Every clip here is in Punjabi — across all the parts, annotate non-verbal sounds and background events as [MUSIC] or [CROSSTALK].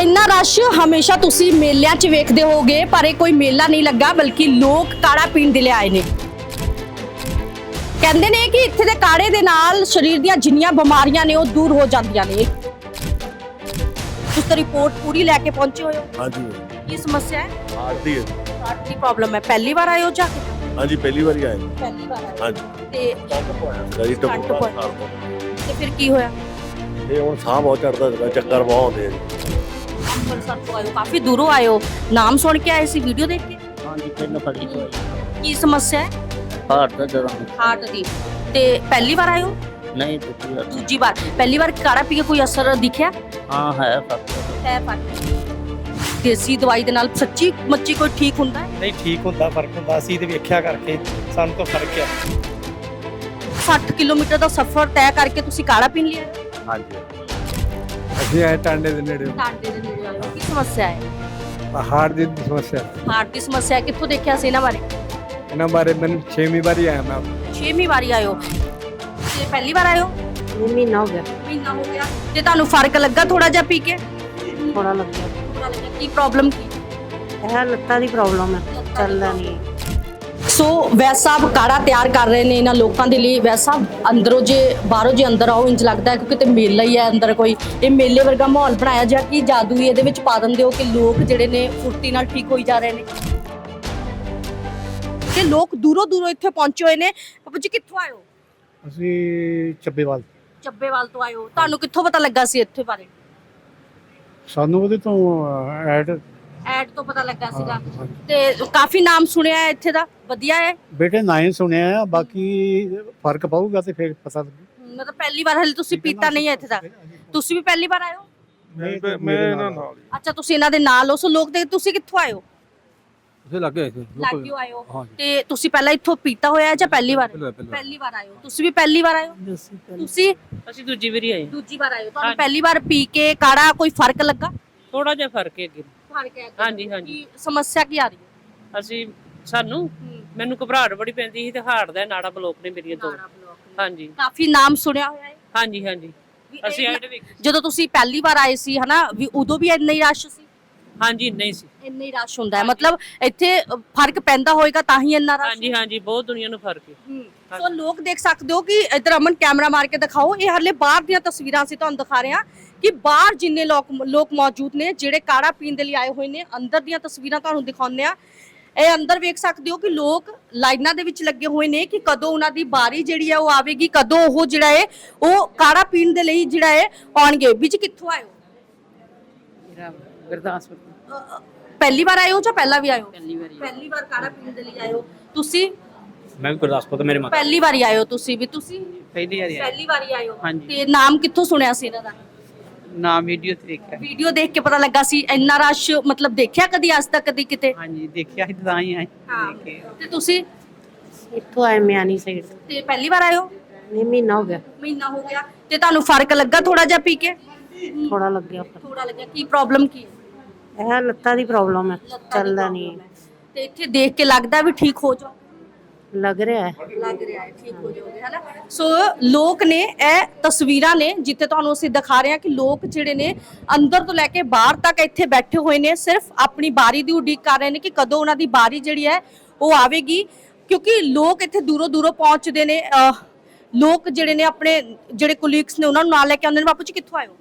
ਇੰਨਾ ਰਸ਼ ਹਮੇਸ਼ਾ ਤੁਸੀਂ ਮੇਲਿਆਂ 'ਚ ਵੇਖਦੇ ਹੋਗੇ ਪਰ ਇਹ ਕੋਈ ਮੇਲਾ ਨਹੀਂ ਲੱਗਾ ਬਲਕਿ ਲੋਕ ਕਾੜਾ ਪੀਣ ਦੇ ਲਈ ਆਏ ਨੇ। ਕਹਿੰਦੇ ਨੇ ਕਿ ਇੱਥੇ ਦੇ ਕਾੜੇ ਦੇ ਨਾਲ ਸਰੀਰ ਦੀਆਂ ਜਿੰਨੀਆਂ ਬਿਮਾਰੀਆਂ ਨੇ ਉਹ ਦੂਰ ਹੋ ਜਾਂਦੀਆਂ ਨੇ। ਤੁਸੀਂ ਰਿਪੋਰਟ ਪੂਰੀ ਲੈ ਕੇ ਪਹੁੰਚੇ ਹੋਏ ਹੋ। ਹਾਂਜੀ। ਕੀ ਸਮੱਸਿਆ ਹੈ? ਹਾਰਟ ਦੀ ਹੈ। ਹਾਰਟ ਦੀ ਪ੍ਰੋਬਲਮ ਹੈ। ਪਹਿਲੀ ਵਾਰ ਆਏ ਹੋ ਜਾਂ ਹਾਂਜੀ ਪਹਿਲੀ ਵਾਰੀ ਆਏ। ਪਹਿਲੀ ਵਾਰ ਆਏ ਹਾਂਜੀ। ਤੇ। ਸਾਲ ਤੋਂ ਤੇ ਫਿਰ ਕੀ ਹੋਇਆ? ਇਹ ਹੁਣ ਸਾਹ ਬਹੁਤ ਚੜਦਾ ਚੱਕਰ ਬਹੁਤ ਆਉਂਦੇ ਆ ਜੀ। ਅੰਮ੍ਰਿਤਸਰ ਤੋਂ ਕਾਫੀ ਦੂਰੋਂ ਆਏ ਹੋ ਨਾਮ ਸੁਣ ਕੇ ਆਏ ਸੀ ਵੀਡੀਓ ਦੇਖ ਕੇ? ਹਾਂਜੀ ਪਿੰਡ ਫੜੀ ਹੋਈ ਕੀ ਸਮੱਸਿਆ ਹੈ? ਹਾਰਟ ਦਾ ਜਦੋਂ ਹਾਰਟ ਦੀ। ਤੇ ਪਹਿਲੀ ਵਾਰ ਆਏ ਹੋ? ਨਹੀਂ। ਦੂਜੀ ਵਾਰ। ਪਹਿਲੀ ਵਾਰ ਕਾੜਾ ਪੀ ਕੇ ਕੋਈ ਅਸਰ ਦਿਖਿਆ? ਹਾਂ ਹੈ ਫ਼ਰਕ ਹੈ ਫ਼ਰਕ। ਦੇਸੀ ਦਵਾਈ ਦੇ ਨਾਲ ਸੱਚੀ ਮੱਚੀ ਕੋਈ ਠੀਕ ਹੁੰਦਾ ਹੈ? ਨਹੀਂ ਠੀਕ ਹੁੰਦਾ ਫ਼ਰਕ ਹੁੰਦਾ। ਅਸੀਂ ਤੇ ਵੇਖਿਆ ਕਰਕੇ ਸਾਨੂੰ ਤਾਂ ਫ਼ਰਕ ਆ 60 ਕਿਲੋਮੀਟਰ ਦਾ ਸਫ਼ਰ ਤੈਅ ਕਰਕੇ ਤੁਸੀਂ ਕਾੜਾ ਪੀਣ ਲਿਆ? ਹਾਂਜੀ। ਅਸੀਂ ਆਏ ਟਾਂਡੇ ਦੇ ਨੇੜੇ। ਟਾਂਡੇ ਦੇ ਨੇੜੇ ਆਏ। ਹੋ ਕੀ ਸਮੱਸਿਆ ਹੈ? ਹਾਰਟ ਦੀ ਸਮੱਸਿਆ। ਹਾਰਟ ਦੀ ਸਮੱਸਿਆ ਹੈ, ਕਿੱਥੋਂ ਦੇਖਿਆ ਸੀ ਇਹਨਾਂ ਬਾਰੇ? ਇਹਨਾਂ ਬਾਰੇ ਮੈਨੂੰ 6ਵੀਂ ਵਾਰੀ ਆਇਆ ਮੈਂ। ਛੇਵੀਂ ਵਾਰੀ ਆਇਓ। ਤੇ ਪਹਿਲੀ ਵਾਰ ਆਇਓ? ਮਹੀਨਾ ਹੋ ਗਿਆ। ਮਹੀਨਾ ਹੋ ਗਿਆ। ਤੇ ਤੁਹਾਨੂੰ ਫ਼ਰਕ ਲੱਗਾ ਥੋੜਾ ਜਿਹਾ ਪੀ ਕੇ? ਥੋੜਾ ਲੱਗਿਆ ਥੋੜਾ ਲੱਗਾ। ਕੀ ਪ੍ਰੋਬਲਮ ਕੀ? ਇਹ ਲੱਤਾਂ ਦੀ ਪ੍ਰੋਬਲਮ ਹੈ। ਚੱਲਦਾ ਨਹੀਂ। ਸੋ ਸਾਹਿਬ ਕਾੜਾ ਤਿਆਰ ਕਰ ਰਹੇ ਨੇ ਇਹਨਾਂ ਲੋਕਾਂ ਦੇ ਲਈ। ਸਾਹਿਬ ਅੰਦਰੋਂ ਜੇ ਬਾਹਰੋਂ ਜੇ ਅੰਦਰ ਆਓ ਇੰਜ ਲੱਗਦਾ ਹੈ ਕਿ ਕਿਤੇ ਮੇਲਾ ਹੀ ਹੈ ਅੰਦਰ ਕੋਈ। ਇਹ ਮੇਲੇ ਵਰਗਾ ਮਾਹੌਲ ਬਣਾਇਆ ਜਾ ਕੀ ਜਾਦੂ ਹੀ ਇਹਦੇ ਵਿੱਚ ਪਾ ਦਿੰਦੇ ਹੋ ਕਿ ਲੋਕ ਜਿਹੜੇ ਨੇ ਫੁਰਤੀ ਨਾਲ ਠੀਕ ਹੋਈ ਜਾ ਰਹੇ ਨੇ। ਤੇ ਲੋਕ ਦੂਰੋਂ ਦੂਰੋਂ ਇੱਥੇ ਪਹੁੰਚੇ ਹੋਏ ਨੇ। ਬਾਬੂ ਜੀ ਕਿੱਥੋਂ ਆਏ ਹੋ? ਅਸੀਂ ਚੱਬੇਵਾਲ ਚੱਬੇਵਾਲ ਤੋਂ ਆਏ ਹੋ। ਤੁਹਾਨੂੰ ਕਿੱਥੋਂ ਪਤਾ ਲੱਗਾ ਸੀ ਇੱਥੇ ਬਾਰੇ? ਸਾਨੂੰ ਉਹਦੇ ਤੋਂ ਐਡ ਐਡ ਤੋਂ ਪਤਾ ਲੱਗਾ ਸੀਗਾ। ਤੇ ਕਾਫੀ ਨਾਮ ਸੁਣਿਆ ਹੈ ਇੱਥੇ ਦਾ। ਵਧੀਆ ਹੈ। ਬੇਟੇ ਨਾ ਹੀ ਸੁਣਿਆ ਆ ਬਾਕੀ ਫ਼ਰਕ ਪਊਗਾ ਤੇ ਫਿਰ ਪਤਾ ਲੱਗੂ ਮਤਲਬ ਪਹਿਲੀ ਵਾਰ ਹਲੇ ਤੁਸੀਂ ਪੀਤਾ ਨਹੀਂ ਹੈ ਇੱਥੇ ਦਾ। ਤੁਸੀਂ ਵੀ ਪਹਿਲੀ ਵਾਰ ਆਏ ਹੋ? ਮੈਂ ਇਹਨਾਂ ਨਾਲ ਅੱਛਾ ਤੁਸੀਂ ਇਹਨਾਂ ਦੇ ਨਾਲ ਹੋ ਸੋ ਲੋਕ ਦੇ ਤੁਸੀਂ ਕਿੱਥੋਂ ਆਏ ਹੋ? ਤੁਸੀਂ ਲੱਗੇ ਸੀ ਲਾਗਿਓ ਆਏ ਹੋ। ਹਾਂਜੀ। ਤੇ ਤੁਸੀਂ ਪਹਿਲਾਂ ਇੱਥੋਂ ਪੀਤਾ ਹੋਇਆ ਹੈ ਜਾਂ ਪਹਿਲੀ ਵਾਰ? ਪਹਿਲੀ ਵਾਰ, ਪਹਿਲੀ। ਵਾਰ। ਪਹਿਲੀ ਵਾਰ ਆਏ ਹੋ। ਤੁਸੀਂ ਵੀ ਪਹਿਲੀ ਵਾਰ ਆਏ ਹੋ? ਤੁਸੀਂ? ਅਸੀਂ ਦੂਜੀ ਵਾਰੀ ਆਏ ਦੂਜੀ ਵਾਰ ਆਏ ਹੋ। ਤੁਹਾਨੂੰ ਪਹਿਲੀ ਵਾਰ ਪੀ ਕੇ ਕਾੜਾ ਕੋਈ ਫ਼ਰਕ ਲੱਗਾ? ਥੋੜਾ ਜਿਹਾ ਫ਼ਰਕ ਹੈ ਅੱਗੇ। ਫ਼ਰਕ ਹੈ ਹਾਂਜੀ ਹਾਂਜੀ। ਕੀ ਸਮੱਸਿਆ ਕੀ ਆ ਰਹੀ ਹੈ? ਅਸੀਂ ਸਾਨੂੰ ਮੈਨੂੰ ਘਬਰਾਹਟ ਬੜੀ ਪੈਂਦੀ ਸੀ ਤੇ ਹਾਰਟ ਦਾ ਨਾੜਾ ਬਲੋਕ ਨੇ ਮੇਰੀਆਂ ਦੋ। ਹਾਂਜੀ। ਕਾਫੀ ਨਾਮ ਸੁਣਿਆ ਹੋਇਆ ਹੈ। ਹਾਂਜੀ ਹਾਂਜੀ। ਵੀ ਇਹ- ਅਸੀਂ ਐਡ ਵੇਖ ਜਦੋਂ ਤੁਸੀਂ ਪਹਿਲੀ ਵਾਰ ਆਏ ਸੀ ਹਨਾ ਵੀ ਉਦੋਂ ਵੀ ਇੰਨਾ ਹੀ ਰਸ਼ ਸੀ? ਹਾਂਜੀ ਨਹੀਂ ਸੀ। ਇੰਨਾ ਹੀ ਰਸ਼ ਹੁੰਦਾ ਹੈ। ਮਤਲਬ ਇੱਥੇ ਅ, ਫ਼ਰਕ ਪੈਂਦਾ ਹੋਏਗਾ ਤਾਂ ਹੀ ਇੰਨਾ ਰਸ਼ ਹਾਂਜੀ ਹਾਂਜੀ ਬਹੁਤ ਦੁਨੀਆ ਨੂੰ ਫ਼ਰਕ ਹੈ। ਹਮ, ਸੋ ਲੋਕ ਦੇਖ ਸਕਦੇ ਹੋ ਕਿ ਇਧਰ ਅਮਨ ਕੈਮਰਾ ਮਾਰ ਕੇ ਦਿਖਾਓ। ਇਹ ਹਲੇ ਬਾਹਰ ਦੀਆਂ ਤਸਵੀਰਾਂ ਅਸੀਂ ਤੁਹਾਨੂੰ ਦਿਖਾ ਰਹੇ ਹਾਂ। ਕਿ ਬਾਹਰ ਜਿੰਨੇ ਲੋਕ ਲੋਕ ਮੌਜੂਦ ਨੇ ਜਿਹੜੇ ਕਾੜਾ ਪੀਣ ਦੇ ਲਈ ਆਏ ਹੋਏ ਨੇ ਅੰਦਰ ਦੀਆਂ ਤਸਵੀਰਾਂ ਤੁਹਾਨੂੰ ਦਿਖਾਉਂਦੇ ਆ ਇਹ ਅੰਦਰ ਵੇਖ ਸਕਦੇ ਹੋ ਕਿ ਲੋਕ ਲਾਈਨਾਂ ਦੇ ਵਿੱਚ ਲੱਗੇ ਹੋਏ ਨੇ ਕਿ ਕਦੋਂ ਉਹਨਾਂ ਦੀ ਬਾਰੀ ਜਿਹੜੀ ਹੈ ਉਹ ਆਵੇਗੀ ਕਦੋਂ ਉਹ ਜਿਹੜਾ ਹੈ ਉਹ ਕਾੜਾ ਪੀਣ ਦੇ ਲਈ ਜਿਹੜਾ ਹੈ ਆਉਣਗੇ। ਵਿੱਚ ਕਿੱਥੋਂ ਆਏ ਹੋ? ਮੇਰਾ ਗੁਰਦਾਸਪੁਰ ਅ, ਅ, ਪਹਿਲੀ ਵਾਰ ਆਏ ਹੋ ਜਾਂ ਪਹਿਲਾਂ ਵੀ ਆਏ ਹੋ? ਪਹਿਲੀ ਵਾਰ। ਪਹਿਲੀ ਵਾਰ ਕਾੜਾ ਪੀਣ ਦੇ ਲਈ ਆਏ ਹੋ। ਤੁਸੀਂ? ਮੈਂ ਵੀ ਗੁਰਦਾਸਪੁਰ ਤੋਂ ਮੇਰੇ ਮਾਤਾ। ਪਹਿਲੀ ਵਾਰੀ ਆਏ ਹੋ ਤੁਸੀਂ ਵੀ। ਤੁਸੀਂ ਪਹਿਲੀ ਵਾਰੀ ਆਏ। ਪਹਿਲੀ ਵਾਰੀ ਆਏ ਹੋ। ਹਾਂਜੀ। ਤੇ ਨਾਮ ਕਿੱਥੋਂ ਸੁਣਿਆ ਸੀ ਇਹਨਾਂ ਦਾ? ਨਾਮ ਵੀਡੀਓ ਤੇ ਦੇਖਿਆ ਵੀਡੀਓ ਦੇਖ ਕੇ ਪਤਾ ਲੱਗਾ ਸੀ ਇੰਨਾ ਰਸ਼ ਮਤਲਬ ਦੇਖਿਆ ਕਦੀ ਅੱਜ ਤੱਕ ਕਦੀ ਕਿਤੇ? ਹਾਂਜੀ ਦੇਖਿਆ ਸੀ ਤਾਂ ਹੀ ਆਏ। ਹਾਂ। ਦੇਖ ਕੇ। ਤੇ ਤੁਸੀਂ? ਇੱਥੋਂ ਆਏ ਮਿਆਨੀ ਸਾਈਡ ਤੋਂ ਤੇ ਪਹਿਲੀ ਵਾਰ ਆਏ ਹੋ? ਨਹੀਂ ਮਹੀਨਾ ਹੋ ਗਿਆ। ਮਹੀਨਾ ਹੋ ਗਿਆ। ਤੇ ਤੁਹਾਨੂੰ ਫ਼ਰਕ ਲੱਗਾ ਥੋੜਾ ਜਿਹਾ ਪੀ ਕੇ? ਥੋੜਾ ਲੱਗਿਆ ਫ਼ਰਕ। ਥੋੜਾ ਲੱਗਿਆ। ਕੀ ਪ੍ਰੋਬਲਮ ਕੀ? ਹੈ ਇਹ ਲੱਤਾਂ ਦੀ ਪ੍ਰੋਬਲਮ ਹੈ। ਚੱਲਦਾ ਨਹੀਂ। ਤੇ ਇੱਥੇ ਦੇਖ ਕੇ ਲੱਗਦਾ ਵੀ ਠੀਕ ਹੋ ਜਾਓ? ਲੱਗ ਰਿਹਾ ਹੈ। ਲੱਗ ਰਿਹਾ ਹੈ ਠੀਕ ਹੋ ਜਾਓਗੇ ਹਨਾ? ਸੋ ਲੋਕ ਨੇ ਇਹ ਤਸਵੀਰਾਂ ਨੇ ਜਿੱਥੇ ਤੁਹਾਨੂੰ ਅਸੀਂ ਦਿਖਾ ਰਹੇ ਹਾਂ ਕਿ ਲੋਕ ਜਿਹੜੇ ਨੇ ਅੰਦਰ ਤੋਂ ਲੈ ਕੇ ਬਾਹਰ ਤੱਕ ਇੱਥੇ ਬੈਠੇ ਹੋਏ ਨੇ ਸਿਰਫ ਆਪਣੀ ਬਾਰੀ ਦੀ ਉਡੀਕ ਕਰ ਰਹੇ ਨੇ ਕਿ ਕਦੋਂ ਉਹਨਾਂ ਦੀ ਬਾਰੀ ਜਿਹੜੀ ਹੈ ਉਹ ਆਵੇਗੀ। ਕਿਉਂਕਿ ਲੋਕ ਇੱਥੇ ਦੂਰੋਂ ਦੂਰੋਂ ਪਹੁੰਚਦੇ ਨੇ ਅਹ, ਲੋਕ ਜਿਹੜੇ ਨੇ ਆਪਣੇ ਜਿਹੜੇ ਕੁਲੀਗਸ ਨੇ ਉਹਨਾਂ ਨੂੰ ਨਾਲ ਲੈ ਕੇ ਆਉਂਦੇ ਨੇ। ਬਾਪੂ ਜੀ ਕਿੱਥੋਂ ਆਏ ਹੋ?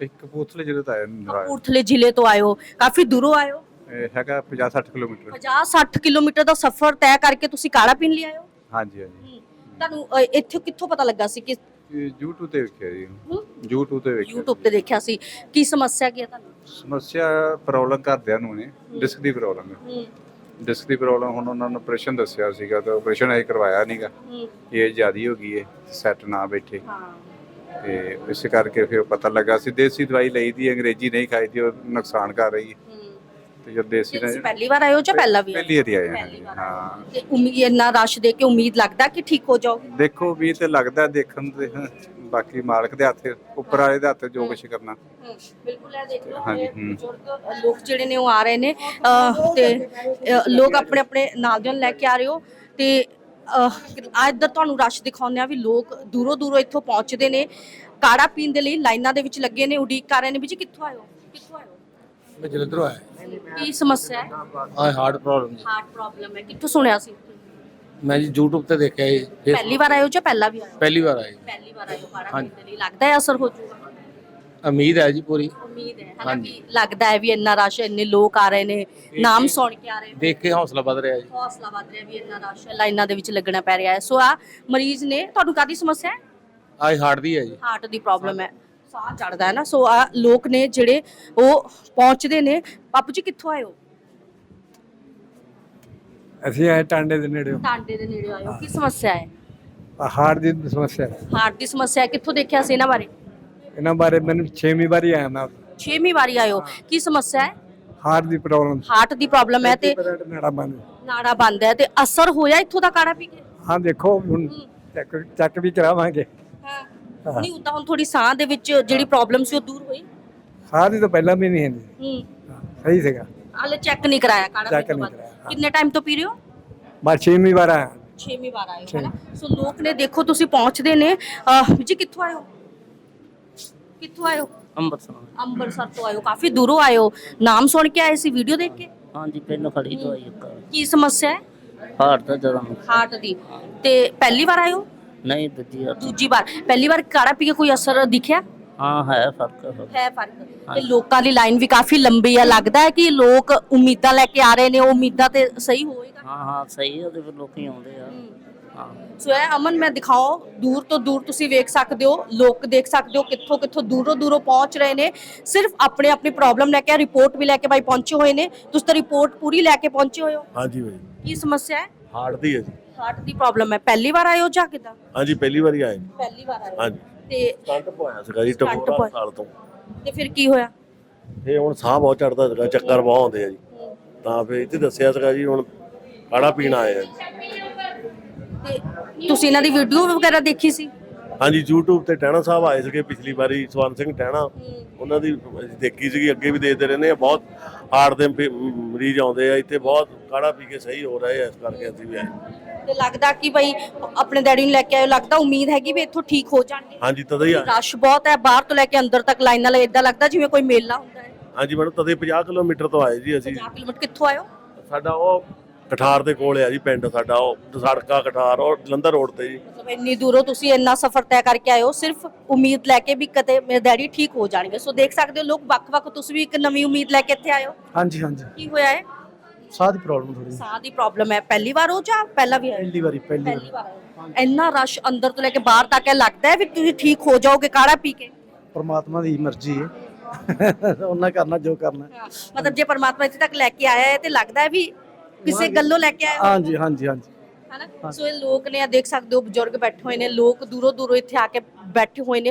ਇੱਕ ਕਪੂਰਥਲੇ ਜ਼ਿਲ੍ਹੇ ਤੋਂ ਆਇਆ ਨਰਾਇਣ। ਕਪੂਰਥਲੇ ਜ਼ਿਲ੍ਹੇ ਤੋਂ ਆਏ ਹੋ ਕਾਫੀ ਦੂਰੋਂ ਆਏ ਹੋ। ਇਹ ਹੈਗਾ 50 60 ਕਿਲੋਮੀਟਰ। 50 60 ਕਿਲੋਮੀਟਰ ਦਾ ਸਫ਼ਰ ਤੈਅ ਕਰਕੇ ਤੁਸੀਂ ਕਾੜਾ ਪੀਣ ਲਈ ਆਏ ਹੋ? ਹਾਂਜੀ ਹਾਂਜੀ। ਤੁਹਾਨੂੰ ਅਹ, ਇੱਥੇ ਕਿੱਥੋਂ ਪਤਾ ਲੱਗਾ ਸੀ ਕਿ ਇਹ YouTube ਤੇ ਵੇਖਿਆ ਜੀ। YouTube ਤੇ ਵੇਖਿਆ YouTube ਤੇ ਦੇਖਿਆ ਸੀ। ਕੀ ਸਮੱਸਿਆ ਕੀ ਹੈ ਤੁਹਾਨੂੰ? ਸਮੱਸਿਆ ਪ੍ਰੋਬਲਮ ਘਰਦਿਆਂ ਨੂੰ ਨੇ ਡਿਸਕ ਦੀ ਪ੍ਰੋਬਲਮ ਹੈ। ਡਿਸਕ ਦੀ ਪ੍ਰੋਬਲਮ ਹੁਣ ਉਹਨਾਂ ਨੂੰ ਆਪਰੇਸ਼ਨ ਦੱਸਿਆ ਸੀਗਾ ਤਾਂ ਆਪਰੇਸ਼ਨ ਅਜੇ ਕਰਵਾਇਆ ਨਹੀਂਗਾ ਇਹ ਜ਼ਿਆਦੀ ਹੋ ਗਈ ਹੈ ਸੈੱਟ ਨਾ ਬੈਠੇ। ਤੇ ਇਸ ਕਰਕੇ ਫਿਰ ਪਤਾ ਲੱਗਾ ਸੀ ਦੇਸੀ ਦਵਾਈ ਲਈ ਦੀ ਅੰਗਰੇਜ਼ੀ ਨਹੀਂ ਖਾਈ ਦੀ ਉਹ ਨੁਕਸਾਨ ਕਰ ਰਹੀ ਹੈ। ਤੇ ਜਦ ਦੇਸੀ ਤੁਸੀਂ ਨਾਲ ਪਹਿਲੀ ਵਾਰ ਆਏ ਹੋ ਜਾਂ ਪਹਿਲਾਂ ਵੀ ਆਏ ਪਹਿਲੀ ਵਾਰੀ ਆਏ ਹਾਂ ਪਹਿਲੀ ਜੀ, ਵਾਰ ਹਾਂ। ਤੇ ਉਮੀਦ ਇੰਨਾ ਰਸ਼ ਦੇ ਕੇ ਉਮੀਦ ਲੱਗਦਾ ਕਿ ਠੀਕ ਹੋ ਜਾਓਗੇ? ਦੇਖੋ ਵੀ ਤੇ ਲੱਗਦਾ ਦੇਖਣ ਤੇ ਬਾਕੀ ਮਾਲਕ ਦੇ ਹੱਥ ਉੱਪਰ ਵਾਲੇ ਦੇ ਹੱਥ ਜੋ ਕੁਛ ਕਰਨਾ। ਬਿਲਕੁਲ ਇਹ ਦੇਖ ਲਓ ਹਾਂਜੀ, ਇਹ ਹੂੰ। ਬਜ਼ੁਰਗ ਲੋਕ ਜਿਹੜੇ ਨੇ ਉਹ ਆ ਰਹੇ ਨੇ ਅਹ, ਤੇ ਅਹ, ਲੋਕ ਆਪਣੇ ਆਪਣੇ ਨਾਲ ਦੇ ਨੂੰ ਲੈ ਕੇ ਆ ਰਹੇ ਹੋ ਤੇ ਇੱਧਰ ਤੁਹਾਨੂੰ ਰਸ਼ ਦਿਖਾਉਂਦੇ ਆ ਵੀ ਲੋਕ ਦੂਰੋਂ ਦੂਰੋਂ ਇੱਥੋਂ ਪਹੁੰਚਦੇ ਨੇ। ਕਾੜਾ ਪੀਣ ਦੇ ਲਈ ਲਾਈਨਾਂ ਦੇ ਵਿੱਚ ਲੱਗੇ ਨੇ ਉਡੀਕ ਕਰ ਰਹੇ ਨੇ ਵੀ ਜੀ ਕਿੱਥੋਂ ਆਏ ਹੋ? ਕਿੱਥੋਂ ਆਏ ਹੋ? ਮੈਂ ਜਲੰਧਰੋਂ ਆਇਆ। ਕੀ ਸਮੱਸਿਆ ਹੈ? ਆ ਹਾਰਟ ਪ੍ਰੋਬਲਮ ਹਾਰਟ ਪ੍ਰੋਬਲਮ ਹੈ। ਕਿੱਥੋਂ ਸੁਣਿਆ ਸੀ? ਮੈਂ ਜੀ YouTube ਤੇ ਦੇਖਿਆ ਜੀ ਪਹਿਲੀ ਵਾਰ ਆਏ ਹੋ ਜਾਂ ਪਹਿਲਾਂ ਵੀ ਆਏ ਹੋ? ਪਹਿਲੀ ਵਾਰ ਆਇਆ ਪਹਿਲੀ ਵਾਰ ਆਏ ਹੋ ਕਾੜਾ ਹਾਂਜੀ। ਲਈ ਲੱਗਦਾ ਹੈ ਅਸਰ ਹੋ ਜਾਊਗਾ ਉਮੀਦ ਹੈ ਜੀ ਪੂਰੀ। ਉਮੀਦ ਹੈ। ਹਾਂਜੀ। ਕਿ ਲੱਗਦਾ ਹੈ ਵੀ ਇੰਨਾ ਰਸ਼ ਇੰਨੇ ਲੋਕ ਆ ਰਹੇ ਨੇ ਨਾਮ ਸੁਣ ਕੇ ਆ ਰਹੇ ਨੇ। ਦੇਖ ਕੇ ਹੌਸਲਾ ਵੱਧ ਰਿਹਾ ਜੀ। ਹੌਸਲਾ ਵੱਧ ਰਿਹਾ ਵੀ ਇੰਨਾ ਰਸ਼ ਹੈ ਲਾਈਨਾਂ ਦੇ ਵਿੱਚ ਲੱਗਣਾ ਪੈ ਰਿਹਾ ਹੈ। ਸੋ ਆ ਮਰੀਜ਼ ਨੇ ਤੁਹਾਨੂੰ ਕਾਦੀ ਸਮੱਸਿਆ ਹੈ? ਆਈ ਹਾਰਟ ਦੀ ਹੈ ਜੀ। ਹਾਰਟ ਦੀ ਪ੍ਰੋਬਲਮ ਹੈ। ਸਾਹ ਚੜਦਾ ਹੈ ਨਾ ਸੋ ਆ ਲੋਕ ਨੇ ਜਿਹੜੇ ਉਹ ਪਹੁੰਚਦੇ ਨੇ। ਬਾਪੂ ਜੀ ਕਿੱਥੋਂ ਆਏ ਹੋ? ਅਸੀਂ ਆਏ ਟਾਂਡੇ ਦੇ ਨੇੜੇ ਟਾਂਡੇ ਦੇ ਨੇੜੇ ਆਏ ਹੋ। ਕੀ ਸਮੱਸਿਆ ਹੈ? ਹਾਰਟ ਦੀ ਸਮੱਸਿਆ ਹੈ। ਹਾਰਟ ਦੀ ਸਮੱਸਿਆ ਹੈ। ਕਿੱਥੋਂ ਦੇਖਿਆ ਸੀ ਇਹਨਾਂ ਬਾਰੇ? ਇਹਨਾਂ ਬਾਰੇ ਮੈਨੂੰ 6ਵੀਂ ਵਾਰੀ ਆਇਆ ਮੈਂ। ਛੇਵੀਂ ਵਾਰੀ ਆਏ ਹੋ। ਕੀ ਸਮੱਸਿਆ ਹੈ? ਹਾਰਟ ਦੀ ਪ੍ਰੋਬਲਮ। ਹਾਰਟ ਦੀ ਪ੍ਰੋਬਲਮ ਹੈ ਤੇ ਨੜਾ ਬੰਦ ਨਾੜਾ ਬੰਦ ਹੈ ਤੇ ਅਸਰ ਹੋਇਆ ਇੱਥੋਂ ਦਾ ਕਾੜਾ ਪੀ ਕੇ? ਹਾਂ ਦੇਖੋ ਹੁਣ ਚੈੱਕ ਚੈੱਕ ਵੀ ਕਰਾਵਾਂਗੇ। ਹਾਂ। ਨਹੀਂ ਉਦਾਂ ਹੁਣ ਥੋੜੀ ਸਾਹ ਦੇ ਵਿੱਚ ਜਿਹੜੀ ਪ੍ਰੋਬਲਮ ਸੀ ਉਹ ਦੂਰ ਹੋਈ? ਸਾਹ ਦੀ ਤਾਂ ਪਹਿਲਾਂ ਵੀ ਨਹੀਂ ਹੈ। ਜੀ ਹੂੰ ਸਹੀ ਸੀਗਾ। ਹਾਲੇ ਚੈੱਕ ਨਹੀਂ ਕਰਾਇਆ ਕਾੜਾ Check ਪੀਣ ਤੋਂ ਨਹੀਂ ਬਾਅਦ। ਕਰਾਇਆ, ਹਾਂ। ਕਿੰਨੇ ਟਾਈਮ ਤੋਂ ਪੀ ਰਹੇ ਹੋ? ਮੈਂ 6ਵੀਂ ਵਾਰ ਆਇਆ। ਛੇਵੀਂ ਵਾਰ ਆਏ ਹੋ ਹਨਾ? ਸੋ ਲੋਕ ਨੇ ਦੇਖੋ ਤੁਸੀਂ ਪਹੁੰਚਦੇ ਨੇ। ਅਹ, ਜੀ ਕਿੱਥੋਂ ਆਏ ਹੋ? ਕਿੱਥੋਂ ਆਏ ਹੋ? ਅੰਮ੍ਰਿਤਸਰ। ਅੰਮ੍ਰਿਤਸਰ ਤੋਂ ਆਏ ਹੋ। ਕਾਫੀ ਦੂਰੋਂ ਆਏ ਹੋ। ਨਾਮ ਸੁਣ ਕੇ ਆਏ ਸੀ ਵੀਡੀਓ ਦੇਖ ਕੇ? ਹਾਂਜੀ ਪਿੰਡ ਖੜੀ ਤੋਂ ਆਈ ਇੱਕ। ਕੀ ਸਮੱਸਿਆ ਹੈ? ਹਾਰਟ ਦਾ ਜਦੋਂ ਹਾਰਟ ਦੀ। ਤੇ ਪਹਿਲੀ ਵਾਰ ਆਏ ਹੋ? ਨਹੀਂ ਦੂਜੀ ਵਾਰ। ਦੂਜੀ ਵਾਰ। ਪਹਿਲੀ ਵਾਰ ਕਾੜਾ ਪੀ ਕੇ ਕੋਈ ਅਸਰ ਦਿਖਿਆ? ਹਾਂ ਹੈ ਫ਼ਰਕ। ਹੈ। ਫ਼ਰਕ। ਤੇ ਲੋਕਾਂ ਦੀ ਲਾਈਨ ਵੀ ਕਾਫੀ ਲੰਬੀ ਆ। ਲੱਗਦਾ ਹੈ ਕਿ ਲੋਕ ਉਮੀਦਾਂ ਲੈ ਕੇ ਆ ਰਹੇ ਨੇ। ਉਹ ਉਮੀਦਾਂ ਤੇ ਸਹੀ ਹੋਏਗਾ। ਹਾਂ ਹਾਂ ਸਹੀ ਹੈ ਉਹਦੇ ਫਿਰ ਲੋਕੀ ਆਉਂਦੇ ਆ। ਸੋ ਇਹ ਅਮਨ ਮੈਂ ਦਿਖਾਓ। ਦੂਰ ਤੋਂ ਦੂਰ ਤੁਸੀਂ ਵੇਖ ਸਕਦੇ ਹੋ। ਲੋਕ ਦੇਖ ਸਕਦੇ ਹੋ ਕਿੱਥੋਂ ਕਿੱਥੋਂ ਦੂਰੋਂ ਦੂਰੋਂ ਪਹੁੰਚ ਰਹੇ ਨੇ। ਸਿਰਫ ਆਪਣੇ ਆਪਣੀ ਪ੍ਰੋਬਲਮ ਲੈ ਕੇ ਰਿਪੋਰਟ ਵੀ ਲੈ ਕੇ ਬਾਈ ਪਹੁੰਚੇ ਹੋਏ ਨੇ। ਤੁਸੀਂ ਤਾਂ ਰਿਪੋਰਟ ਪੂਰੀ ਲੈ ਕੇ ਪਹੁੰਚੇ ਹੋਏ ਹੋ। ਹਾਂਜੀ ਭਾਈ ਕੀ ਸਮੱਸਿਆ ਹੈ? ਹਾਰਟ ਦੀ ਹੈ ਜੀ। ਹਾਰਟ ਦੀ ਪ੍ਰੋਬਲਮ ਹੈ। ਪਹਿਲੀ ਵਾਰ ਆਏ ਹੋ ਜਾਂ ਕਿਦਾਂ? ਹਾਂਜੀ ਪਹਿਲੀ ਵਾਰੀ ਆਏ। ਪਹਿਲੀ ਵਾਰ ਆਏ ਹੋ। ਹਾਂਜੀ। ਤੇ ਸਟੰਟ ਪਵਾਇਆ ਸੀਗਾ ਜੀ ਪਵਾਇਆ। ਸਾਲ ਤੋਂ। ਤੇ ਫਿਰ ਕੀ ਹੋਇਆ? ਇਹ ਹੁਣ ਸਾਹ ਬਹੁਤ ਚੜਦਾ ਸੀਗਾ ਚੱਕਰ ਬਹੁਤ ਆਉਂਦੇ ਆ ਜੀ। ਤਾਂ ਫਿਰ ਇੱਥੇ ਦੱਸਿਆ ਸੀਗਾ ਜੀ ਹੁਣ ਕਾੜਾ ਪੀਣ ਆਏ ਆ ਜੀ। ਤੇ ਤੁਸੀਂ ਇਹਨਾਂ ਦੀ ਵੀਡੀਓ ਵਗੈਰਾ ਦੇਖੀ ਸੀ? ਹਾਂਜੀ YouTube ਤੇ ਟਹਿਣਾ ਸਾਹਿਬ ਆਏ ਸੀਗੇ ਪਿਛਲੀ ਵਾਰੀ ਸਵਰਨ ਸਿੰਘ ਟਹਿਣਾ। ਉਹਨਾਂ ਦੀ ਅਸੀਂ ਦੇਖੀ ਸੀਗੀ ਅੱਗੇ ਵੀ ਦੇਖਦੇ ਰਹਿੰਦੇ ਆ। ਬਹੁਤ ਹਾਰਟ ਦੇ ਮਰੀਜ਼ ਆਉਂਦੇ ਆ ਇੱਥੇ ਬਹੁਤ ਕਾੜਾ ਪੀ ਕੇ ਸਹੀ ਹੋ ਰਹੇ ਆ ਇਸ ਕਰਕੇ ਅਸੀਂ ਵੀ ਆਏ। ਤੇ ਲੱਗਦਾ ਕਿ ਬਈ ਆਪਣੇ ਡੈਡੀ ਨੂੰ ਲੈ ਕੇ ਆਇਓ ਲੱਗਦਾ ਉਮੀਦ ਹੈਗੀ ਵੀ ਇੱਥੋਂ ਠੀਕ ਹੋ ਜਾਣਗੇ। ਹਾਂਜੀ ਤਦੇ ਹੀ ਆਏ ਰਸ਼ ਬਹੁਤ ਹੈ ਬਾਹਰ ਤੋਂ ਲੈ ਕੇ ਅੰਦਰ ਤੱਕ ਲਾਈਨਾਂ ਲਈ ਇਦਾਂ ਲੱਗਦਾ ਜਿਵੇਂ ਕੋਈ ਮੇਲਾ ਹੁੰਦਾ ਹੈ। ਹਾਂਜੀ ਮੈਡਮ ਤਦੇ 50 ਕਿਲੋਮੀਟਰ ਤੋਂ ਆਏ ਜੀ ਅਸੀਂ। 50 ਕਿਲੋਮੀਟਰ ਕਿੱਥੋਂ ਆਇਓ? ਸਾਡਾ ਉਹ ਕਠਾਰ ਦੇ ਕੋਲ ਆ ਜੀ ਪਿੰਡ ਸਾਡਾ ਉਹ ਸੜਕਾ ਕਠਾਰ ਉਹ ਜਲੰਧਰ ਰੋਡ ਤੇ ਜੀ। ਮਤਲਬ ਇੰਨੀ ਦੂਰੋਂ ਤੁਸੀਂ ਇੰਨਾ ਸਫ਼ਰ ਤੈਅ ਕਰਕੇ ਆਏ ਹੋ ਸਿਰਫ ਉਮੀਦ ਲੈ ਕੇ ਵੀ ਕਦੇ ਮੇਰੇ ਡੈਡੀ ਠੀਕ ਹੋ ਜਾਣਗੇ। ਸੋ ਦੇਖ ਸਕਦੇ ਹੋ ਲੋਕ ਵੱਖ-ਵੱਖ ਤੁਸੀਂ ਵੀ ਇੱਕ ਨਵੀਂ ਉਮੀਦ ਲੈ ਕੇ ਇੱਥੇ ਆਏ ਹੋ ਹਾਂਜੀ ਹਾਂਜੀ। ਕੀ ਹੋਇਆ ਹੈ? ਸਾਹ ਦੀ ਪ੍ਰੋਬਲਮ ਥੋੜੀ ਸਾਹ ਦੀ ਪ੍ਰੋਬਲਮ ਹੈ। ਪਹਿਲੀ ਵਾਰ ਹੋ ਜਾਂ ਪਹਿਲਾਂ ਵੀ ਆਏ ਪਹਿਲੀ ਵਾਰੀ ਪਹਿਲੀ ਵਾਰੀ। ਪਹਿਲੀ ਵਾਰ। ਆਏ ਹੋ। ਇੰਨਾ ਰਸ਼ ਅੰਦਰ ਤੋਂ ਲੈ ਕੇ ਬਾਹਰ ਤੱਕ ਹੈ ਲੱਗਦਾ ਹੈ ਵੀ ਤੁਸੀਂ ਠੀਕ ਹੋ ਜਾਓਗੇ ਕਾੜਾ ਪੀ ਕੇ? ਪਰਮਾਤਮਾ ਦੀ ਮਰਜ਼ੀ ਹੈ। [LAUGHS] ਉਹਨਾਂ ਕਰਨਾ ਜੋ ਕਰਨਾ ਹਾਂ, ਮਤਲਬ ਜੇ ਪਰਮਾਤਮਾ ਇੱਥੇ ਤੱਕ ਲੈ ਕੇ ਆਇਆ ਹੈ ਤੇ ਲੱਗਦਾ ਹੈ ਵੀ ਕਿਸੇ ਗੱਲੋਂ ਲੈ ਕੇ ਆਇਆ ਹੋਇਆ। ਹਾਂਜੀ ਹਾਂਜੀ ਹਾਂਜੀ। ਹਨਾ? ਸੋ ਇਹ ਲੋਕ ਨੇ ਆ ਦੇਖ ਸਕਦੇ ਹੋ ਬਜ਼ੁਰਗ ਬੈਠੇ ਹੋਏ ਨੇ ਲੋਕ ਦੂਰੋਂ ਦੂਰੋਂ ਇੱਥੇ ਆ ਕੇ ਬੈਠੇ ਹੋਏ ਨੇ।